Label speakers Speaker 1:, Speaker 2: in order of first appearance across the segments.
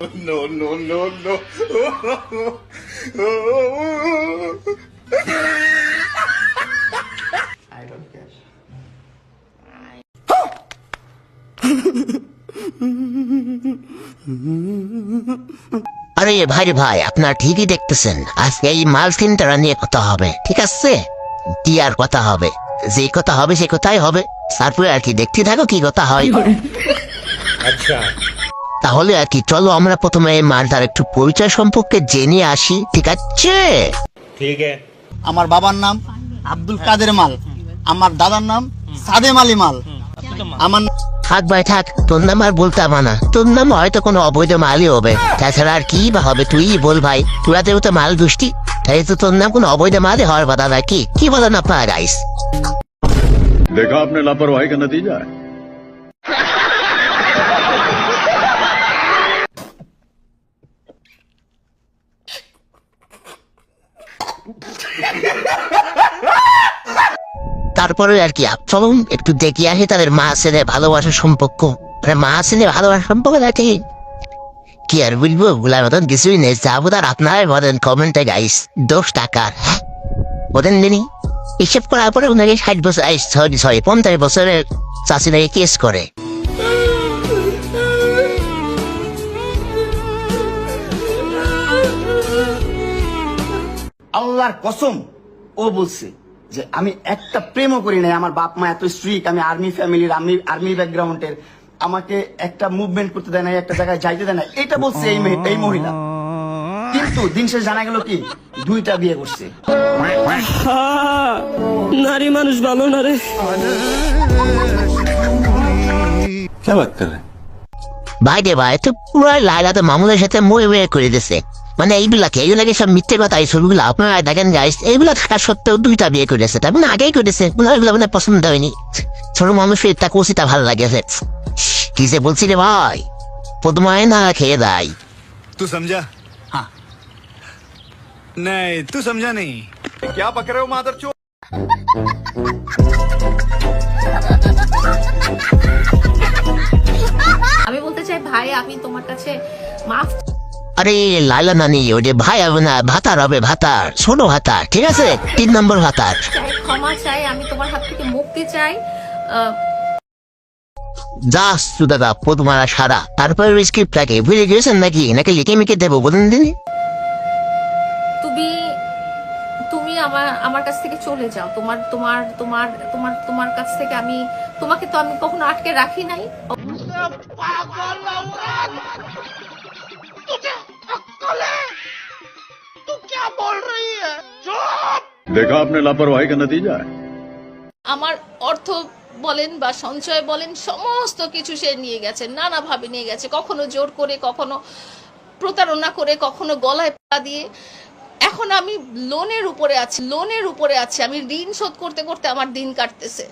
Speaker 1: No, no, no, no.
Speaker 2: I don't care.
Speaker 3: আরে ভাই রে ভাই আপনার ঠিকই দেখতেছেন। আজকে এই মাল তিনটারা নিয়ে কথা হবে ঠিক আছে? কি আর কথা হবে? যে কথা হবে সে কথাই হবে। তারপরে আর কি দেখতে থাকো কি কথা হয়। তাহলে আর কি চলো আমরা প্রথমে এই মালটার একটু পরিচয় সম্পর্কে জেনে আসি ঠিক আছে?
Speaker 1: ঠিক
Speaker 4: আমার বাবার নাম আব্দুল কাদের মাল। আমার দাদার নাম সাদেম আলী মাল। আমার
Speaker 3: থাক ভাই থাক তোর নাম আর বলতে হবে না। তোর নাম হয়তো কোনো অবৈধ মালই হবে। তাছাড়া আর কি বা হবে তুই বল ভাই। তোরা তো মাল দুষ্টি। তাই তো তোর নাম কোনো অবৈধ মালে হওয়ার কথা নাকি কি? বলেন আপনার রাইস?
Speaker 5: দেখা আপনার লাপরওয়াহী কেন দিয়ে যায়
Speaker 3: তারপরে আর কি চলুন একটু দেখি আসি তাদের মা ছেলে ভালোবাসার সম্পর্ক। মানে মা ছেলে ভালোবাসার সম্পর্ক নাকি কি? আর বলবগুলার মতন কিছুই নেই। যাব তার আপনারাই বলেন কমেন্টে গাইস দশ হ্যাঁ? বলেন দিনি, হিসেব করার পরে ওনাকে ষাট বছর সরি সরি পঞ্চাশ বছরের চাষি নাকি কেস করে।
Speaker 4: আল্লাহর কসম, ও বলছে যে আমি একটা প্রেমও করি নাই। আমার বাপ মা এত স্ট্রিক আমি আর্মি ফ্যামিলির আর্মি আর্মি ব্যাকগ্রাউন্ডের আমাকে একটা মুভমেন্ট করতে দেয় না একটা জায়গায় যাইতে দেয় না এটা বলছে এই মেয়ে- এই মহিলা। কিন্তু দিন শেষ জানা গেল কি? দুইটা বিয়ে করছে।
Speaker 6: নারী মানুষ ভালো না রে।
Speaker 3: ভাই রে ভাই তো পুরো লাইলা তো মামুনের সাথে মই বয়ে করে দিছে। মানে এইগুলাকে এইগুলাকে সব মিথ্যে কথা এই ছবিগুলো আপনারা দেখেন গাইস এইগুলা থাকা সত্ত্বেও দুইটা বিয়ে করেছে তার মানে আগেই করেছে মানে এগুলো মানে পছন্দ হয়নি ছোট মানুষের তা কষিটা ভালো লাগেছে কি যে বলছি রে ভাই পদ্মায় না খেয়ে দেয়
Speaker 7: तू समझा
Speaker 4: हाँ
Speaker 7: नहीं तू समझा नहीं
Speaker 5: क्या पक रहे हो मादर
Speaker 8: আমি বলতে চাই ভাই আমি তোমার কাছে মাফ
Speaker 3: আরে লাইলা নানি ওই যে ভাই হবে না ভাতার হবে ভাতার। ছোট ভাতার ঠিক আছে? তিন নম্বর ভাতার।
Speaker 8: ক্ষমা চাই আমি তোমার হাত থেকে মুক্তি চাই। আহ,
Speaker 3: যা দাদা পদ্মারা সারা। তারপরে স্ক্রিপ্টটাকে ভুলে গিয়েছেন নাকি? নাকি লিখে মিকে দেবো বলুন দিন
Speaker 8: তুমি তুমি আমার আমার কাছ থেকে চলে যাও। তোমার তোমার তোমার তোমার তোমার কাছ থেকে আমি তোমাকে তো আমি কখনো আটকে রাখি নাই।
Speaker 5: देखा आपने लापरवाही का नतीजा है
Speaker 8: আমার অর্থ বলেন বা সঞ্চয় বলেন সমস্ত কিছু সে নিয়ে গেছে নানাভাবে নিয়ে গেছে কখনো জোর করে কখনো প্রতারণা করে কখনো গলায় পা দিয়ে এখন আমি লোনের উপরে আছি লোনের উপরে আছি। আমি ঋণ শোধ করতে করতে আমার দিন কাটতেছে।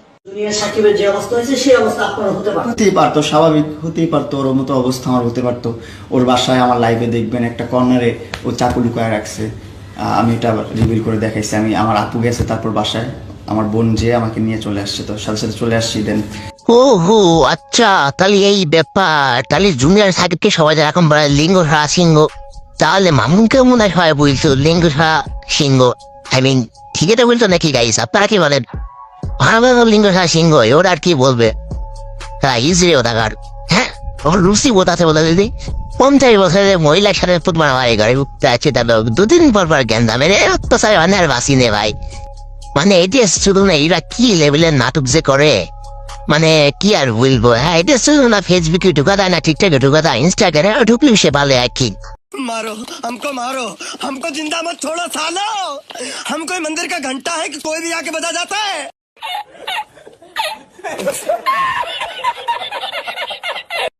Speaker 6: সাকিবের যে অবস্থা হয়েছে সেই অবস্থা হতে
Speaker 4: হতেই পারতো স্বাভাবিক হতেই পারতো ওর মতো অবস্থা আমার হতে পারতো। ওর বাসায় আমার লাইভে দেখবেন একটা কর্নারে ও চাকু লুকায় রাখছে। আহ, আমি এটা রিভিল করে দেখাইছি। আমি আমার আপু গেছে তারপর বাসায়। আমার বোন যে আমাকে নিয়ে চলে আসছে তো সাথে সাথে চলে আসছি দেন
Speaker 3: ও হো আচ্ছা তাহলে এই ব্যাপার। তাহলে জুনিয়র সাকিবকে সবাই এখন লিঙ্গ সিংহ তাহলে মামুনকে মনে হয় বলতো লিঙ্গ সিংহ। আই মিন ঠিকই তো বলতো নাকি গাইস আপনারা কি বলেন? ভালো লিঙ্গ সারা সিংহ ওরা আর কি বলবে? হ্যাঁ ইজি রে ওটাকার হ্যাঁ বোতাতে বলে দিদি। পঞ্চাশ বছরের মহিলার সাথে আছে তাহলে দুদিন পর পর জ্ঞান দামে রে আর বাসি নে ভাই। মানে এটা শুধু না, এরা কি লেভেলের নাটক যে করে? মানে কি আর বলব? হ্যাঁ এটা শুধু না ফেসবুকে ঢুকা দেয় না টিকটকে ঢুকা দেয় ইনস্টাগ্রামে ঢুকলেও সে ভালো আর কি
Speaker 6: मारो, हमको मारो। हमको ज़िंदा मत छोड़ो, सालो। हम कोई मंदिर का घंटा है कि कोई भी आके बजा जाता है?